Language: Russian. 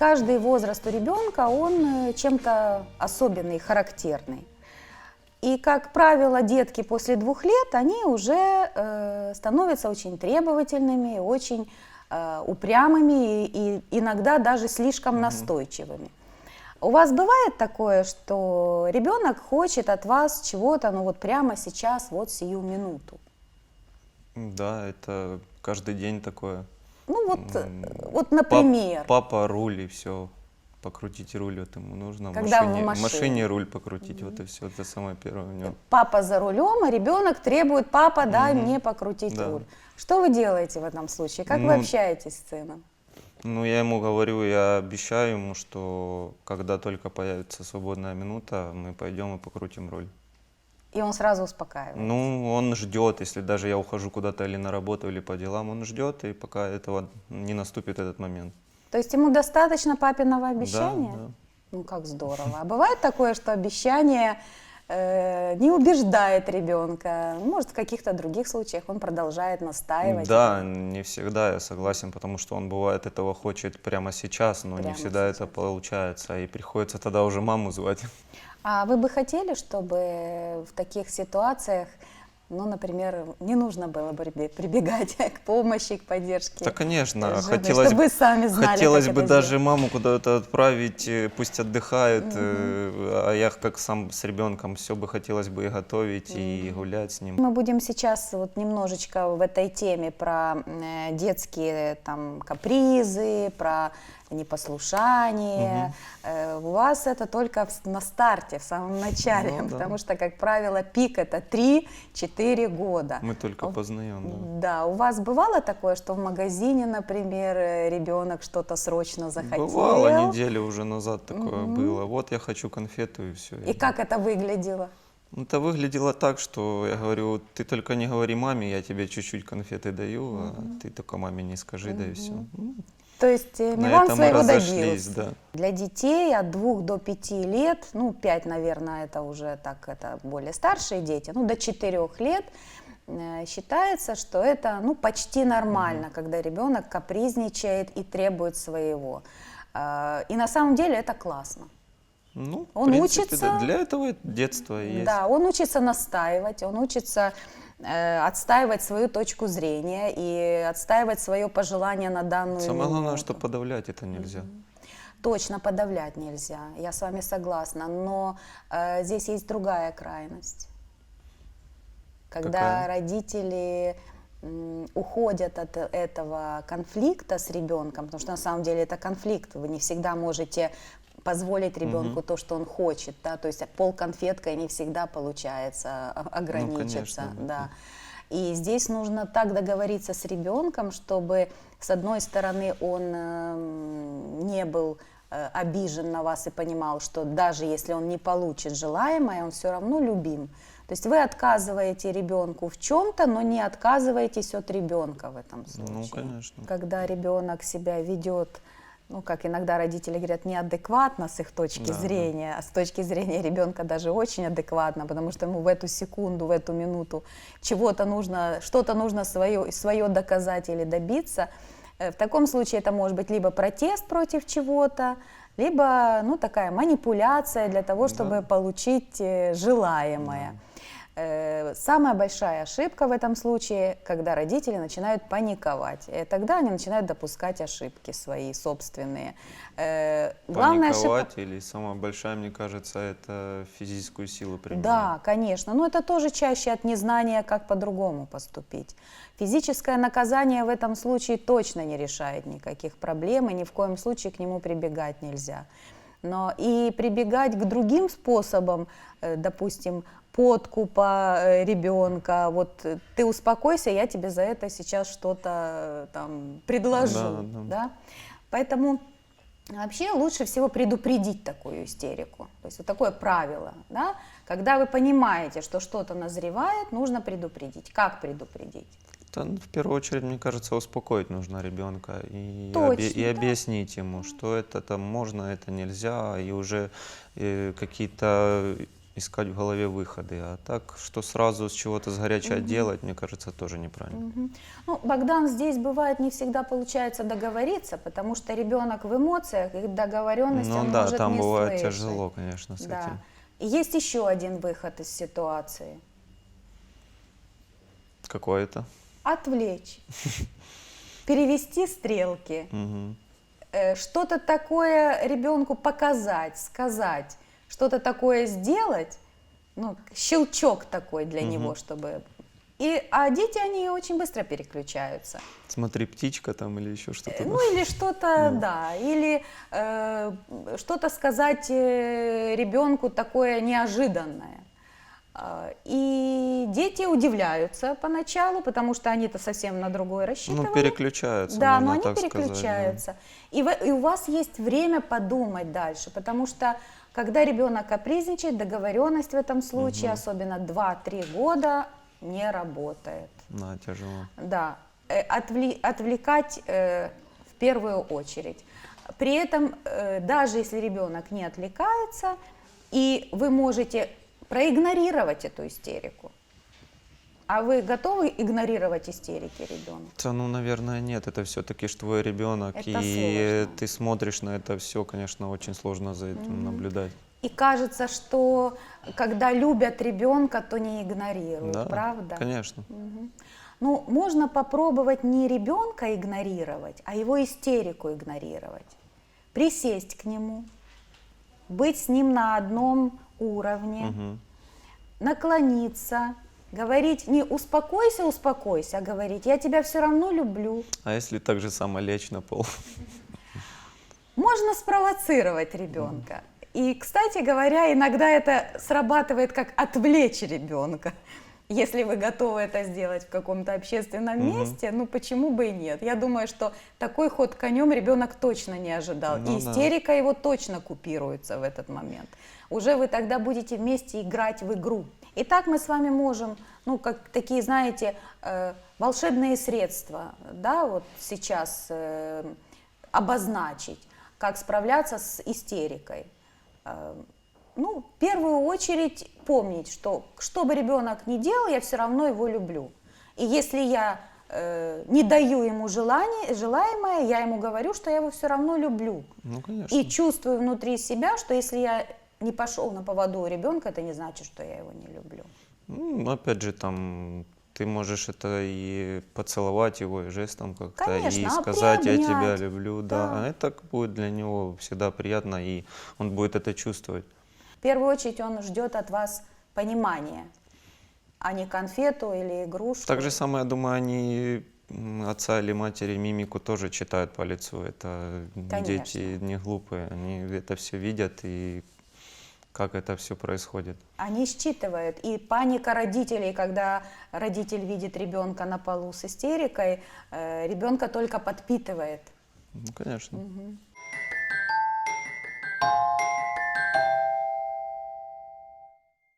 каждый возраст у ребенка, он э, чем-то особенный, характерный. И, как правило, детки после двух лет, они уже э, становятся очень требовательными, очень э, упрямыми и, и иногда даже слишком настойчивыми. У вас бывает такое, что ребенок хочет от вас чего-то, ну вот прямо сейчас, вот сию минуту? Да, это каждый день такое. Ну вот, э, вот Пап- например. папа, руль и все. Покрутить руль вот ему нужно. В Когда в машине, машине. машине руль покрутить, вот и все. Это самое первое у него. Папа за рулем, а ребенок требует, папа, дай Мгм. мне покрутить Да. руль. Что вы делаете в этом случае? Как вы Ну, общаетесь с сыном? Ну, я ему говорю, я обещаю ему, что когда только появится свободная минута, мы пойдем и покрутим руль. И он сразу успокаивает. Ну, он ждет, если даже я ухожу куда-то или на работу, или по делам, он ждет, и пока этого не наступит этот момент. То есть ему достаточно папиного Да, обещания? да. Ну, как здорово. А бывает такое, что обещание э, не убеждает ребенка? Может, в каких-то других случаях он продолжает настаивать? Да, не всегда я согласен, потому что он бывает этого хочет прямо сейчас, но Прямо не всегда это сейчас. получается, и приходится тогда уже маму звать. А вы бы хотели, чтобы в таких ситуациях, ну, например, не нужно было бы прибе- прибегать к помощи, к поддержке? Да, конечно, жены, хотелось, чтобы сами знали, хотелось бы даже сделать. маму куда-то отправить, э, пусть отдыхает, э, а я как сам с ребенком все бы хотелось бы и готовить, и гулять с ним. Мы будем сейчас вот немножечко в этой теме про э, детские там капризы, про непослушание. Э, у вас это только на старте, в самом начале, Ну да. потому что, как правило, пик это 3-4 года. Мы только познаем, да. Да, у вас бывало такое, что в магазине, например, э, ребенок что-то срочно захотел? Бывало, неделю уже назад такое было. Вот я хочу конфету и все. И как это выглядело? Это выглядело так, что я говорю, ты только не говори маме, я тебе чуть-чуть конфеты даю, а ты только маме не скажи, да и все. То есть э, На Милан своего добился. да. Для детей от двух до пяти лет, ну, пять, наверное, это уже так, это более старшие дети, ну, до четырех лет э, считается, что это, ну, почти нормально, когда ребенок капризничает и требует своего. Э, И на самом деле это классно. Ну, Он принципе, учится. да, Для этого детство есть. Да, он учится настаивать, он учится отстаивать свою точку зрения и отстаивать свое пожелание на данную Самое главное, минуту. что подавлять это нельзя. Точно подавлять нельзя, я с вами согласна, но э, здесь есть другая крайность. Когда Какая? родители м, уходят от этого конфликта с ребенком, потому что на самом деле это конфликт, вы не всегда можете позволить ребенку то, что он хочет, да, то есть пол конфеткой не всегда получается о- ограничиться, конечно, да. И здесь нужно так договориться с ребенком, чтобы, с одной стороны, он эм, не был э, обижен на вас и понимал, что даже если он не получит желаемое, он все равно любим. То есть вы отказываете ребенку в чем-то, но не отказываетесь от ребенка в этом случае. Ну, конечно. Когда ребенок себя ведет, ну, как иногда родители говорят, неадекватно с их точки Да, да. зрения, а с точки зрения ребенка даже очень адекватно, потому что ему в эту секунду, в эту минуту чего-то нужно, что-то нужно свое, свое доказать или добиться. Э, В таком случае это может быть либо протест против чего-то, либо ну, такая манипуляция для того, чтобы Да. получить э, желаемое. Э, Самая большая ошибка в этом случае, когда родители начинают паниковать. И тогда они начинают допускать ошибки свои собственные. Э, Главная ошибка... Паниковать или самая большая, мне кажется, это физическую силу применять. Да, конечно. Но это тоже чаще от незнания, как по-другому поступить. Физическое наказание в этом случае точно не решает никаких проблем, и ни в коем случае к нему прибегать нельзя. Но и прибегать к другим способам, э, допустим, подкупа э, ребенка, вот э, ты успокойся, я тебе за это сейчас что-то э, там предложу, Да, да. да? Поэтому Вообще лучше всего предупредить такую истерику. То есть вот такое правило, да? Когда вы понимаете, что что-то назревает, нужно предупредить. Как предупредить? Да, ну, в первую очередь, мне кажется, успокоить нужно ребенка и, Точно, обе- и да. объяснить ему, что это там можно, это нельзя, и уже какие-то искать в голове выходы. А так, что сразу с чего-то с горячего делать, мне кажется, тоже неправильно. Мгм. Ну, Богдан, здесь бывает не всегда получается договориться, потому что ребенок в эмоциях и договоренности Ну он да, может там не бывает слышать. тяжело, конечно, с Да. этим. Есть еще один выход из ситуации. Какой это? Отвлечь. Перевести стрелки. Э, Что-то такое ребенку показать, сказать, что-то такое сделать, ну, щелчок такой для него, чтобы... И, а дети, они очень быстро переключаются. Смотри, птичка там или еще Э, что-то. Ну или что-то, да, или э, что-то сказать э, ребенку такое неожиданное. А, И дети удивляются поначалу, потому что они-то совсем на другое рассчитывали. Ну, переключаются, Да, но они так сказать, да. переключаются. И, вы- и у вас есть время подумать дальше, потому что когда ребенок капризничает, договоренность в этом случае, особенно 2-3 года, не работает. Да, тяжело. Да, э, отвли- отвлекать э, в первую очередь. При этом, э, даже если ребенок не отвлекается, и вы можете проигнорировать эту истерику, а вы готовы игнорировать истерики ребенка? Да, ну, наверное, нет. Это все-таки ж твой ребенок. Это и сложно. ты смотришь на это все, конечно, очень сложно за этим наблюдать. И кажется, что когда любят ребенка, то не игнорируют, Да, правда? конечно. Ну, можно попробовать не ребенка игнорировать, а его истерику игнорировать. Присесть к нему, быть с ним на одном уровне, Мгм. наклониться, говорить не успокойся, успокойся, а говорить я тебя все равно люблю. А если так же само лечь на пол? Можно спровоцировать ребенка. И, кстати говоря, иногда это срабатывает как отвлечь ребенка. Если вы готовы это сделать в каком-то общественном Мгм. месте, ну почему бы и нет? Я думаю, что такой ход конем ребенок точно не ожидал. Ну и да. истерика его точно купируется в этот момент. Уже вы тогда будете вместе играть в игру. Итак, мы с вами можем, ну, как такие, знаете, э, волшебные средства, да, вот сейчас э, обозначить, как справляться с истерикой. Э, ну, в первую очередь помнить, что что бы ребенок ни делал, я все равно его люблю. И если я э, не даю ему желание, желаемое, я ему говорю, что я его все равно люблю. Ну, конечно. И чувствую внутри себя, что если я не пошел на поводу у ребенка, это не значит, что я его не люблю. Ну, опять же, там ты можешь это и поцеловать его и жестом как-то, и а сказать «я тебя люблю», да. Да. А это будет для него всегда приятно, и он будет это чувствовать. В первую очередь он ждет от вас понимания, а не конфету или игрушку. Так же самое, я думаю, они отца или матери мимику тоже читают по лицу. Это Конечно. дети не глупые, они это все видят и как это все происходит. Они считывают. И паника родителей, когда родитель видит ребенка на полу с истерикой, э, ребенка только подпитывает. Ну, конечно.